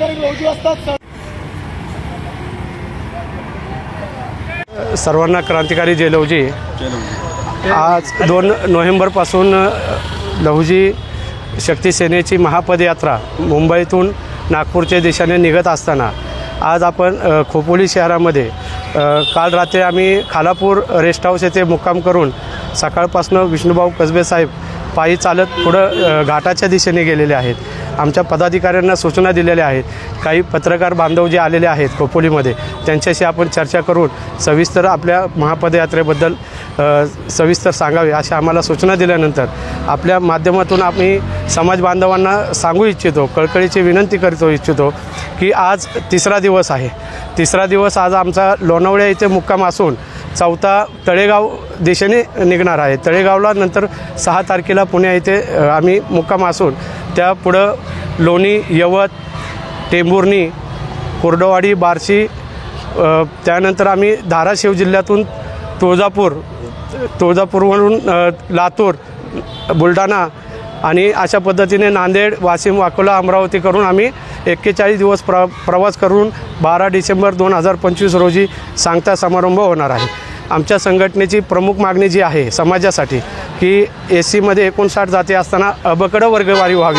असतात सर्वांना क्रांतिकारी जय आज दोन नोव्हेंबरपासून लहुजी शक्ती सेनेची महापदयात्रा मुंबईतून नागपूरच्या दिशेने निघत असताना आज आपण खोपोली शहरामध्ये काल रात्री आम्ही खालापूर रेस्ट हाऊस येथे मुक्काम करून सकाळपासून विष्णुभाऊ कसबे साहेब पायी चालत पुढं घाटाच्या दिशेने गेलेले आहेत. आमच्या पदाधिकाऱ्यांना सूचना दिलेल्या आहेत. काही पत्रकार बांधव जे आलेले आहेत खोपोलीमध्ये त्यांच्याशी आपण चर्चा करून सविस्तर आपल्या महापदयात्रेबद्दल सविस्तर सांगावे अशा आम्हाला सूचना दिल्यानंतर आपल्या माध्यमातून आम्ही समाज बांधवांना सांगू इच्छितो कळकळीची विनंती करतो इच्छितो की आज तिसरा दिवस आहे. तिसरा दिवस आज आमचा लोणावळ्या इथे मुक्काम असून चौथा तळेगाव दिशेने निघणार आहे. तळेगावला नंतर सहा तारखेला पुण्या येथे आम्ही मुक्काम असून त्या पुढं लोणी यवत टेंभुर्णी कोरडवाडी बार्शी त्यानंतर आम्ही धाराशिव जिल्ह्यातून तुळजापूर तुळजापूरवरून लातूर बुलढाणा आणि अशा पद्धतीने नांदेड वाशिम अकोला अमरावती करून आम्ही एक्केचाळीस दिवस प्र प्रवास करून बारा डिसेंबर दोन हजार पंचवीस रोजी सांगता समारंभ होणार आहे. आमच्या संघटनेची प्रमुख मागणी जी आहे समाजासाठी की एस सीमध्ये एकोणसाठ जाती असताना अबकडं वर्गवारी व्हावी.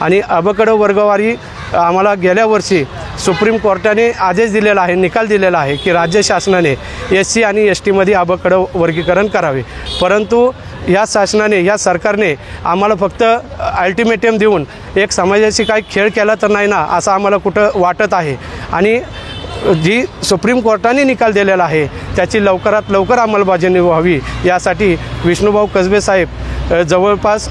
आणि अबकडं वर्गवारी आम्हाला गेल्या वर्षी सुप्रीम कोर्टाने आदेश दिलेला आहे निकाल दिलेला आहे की राज्य शासनाने एस सी आणि एस टीमध्ये अबकडं वर्गीकरण करावे. परंतु या शासनाने या सरकारने आम्हाला फक्त अल्टिमेटियम देऊन एक समाजाशी काही खेळ केला तर नाही ना असं आम्हाला कुठं वाटत आहे. आणि जी सुप्रीम कोर्टाने निकाल दिलेला आहे त्याची लवकरात लवकर अंमलबजावणी व्हावी यासाठी विष्णुभाऊ कसबे साहेब जवळपास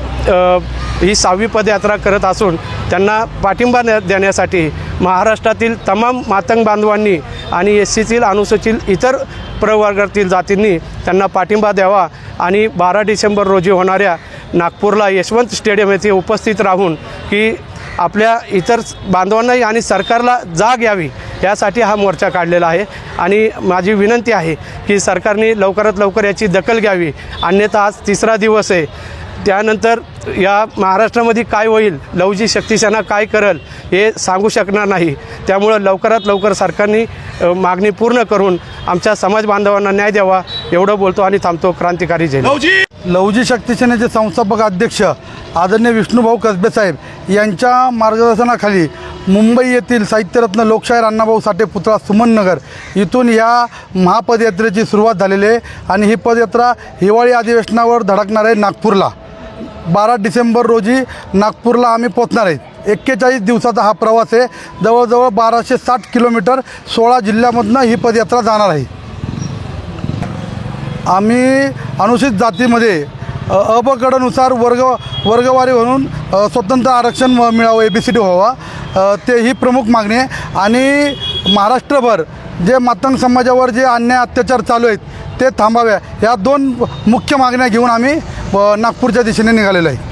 ही सहावी पदयात्रा करत असून त्यांना पाठिंबा देण्यासाठी महाराष्ट्रातील तमाम मातंग बांधवांनी आणि एस सीतील अनुसूचित इतर प्रवर्गातील जातींनी त्यांना पाठिंबा द्यावा आणि बारा डिसेंबर रोजी होणाऱ्या नागपूरला यशवंत स्टेडियम येथे उपस्थित राहून की आपल्या इतर बांधवांनाही आणि सरकारला जाग यावी यासाठी हा मोर्चा काढलेला आहे. आणि माझी विनंती आहे की सरकारने लवकरात लवकर याची दखल घ्यावी. अन्यथा आज तिसरा दिवस आहे. त्यानंतर या महाराष्ट्रामध्ये काय होईल लवजी शक्तीसेना काय करल हे सांगू शकणार नाही. त्यामुळं लवकरात लवकर सरकारने मागणी पूर्ण करून आमच्या समाज बांधवांना न्याय द्यावा एवढं बोलतो आणि थांबतो क्रांतिकारी जैन लवजी शक्ती सेनेचे संस्थापक अध्यक्ष आदरणीय विष्णुभाऊ कसबे साहेब यांच्या मार्गदर्शनाखाली मुंबई येथील साहित्यरत्न लोकशाहीर अण्णाभाऊ साठे पुतळा सुमननगर इथून या महापदयात्रेची सुरुवात झालेली आहे. आणि ही पदयात्रा हिवाळी अधिवेशनावर धडकणार आहे नागपूरला. बारा डिसेंबर रोजी नागपूरला आम्ही पोचणार आहेत एक्केचाळीस दिवसाचा हा प्रवास आहे. जवळजवळ बाराशे साठ किलोमीटर सोळा जिल्ह्यामधनं ही पदयात्रा जाणार आहे. आम्ही अनुसूचित जातीमध्ये अपकडनुसार वर्ग वर्गवारी म्हणून स्वतंत्र आरक्षण म- मिळावं ए बी सी डी व्हावा. ते ही प्रमुख मागणी आहे. आणि महाराष्ट्रभर जे मातंग समाजावर जे अन्याय अत्याचार चालू आहेत ते थांबाव्या या दोन मुख्य मागण्या घेऊन आम्ही नागपूरच्या दिशेने निघालेलो आहे.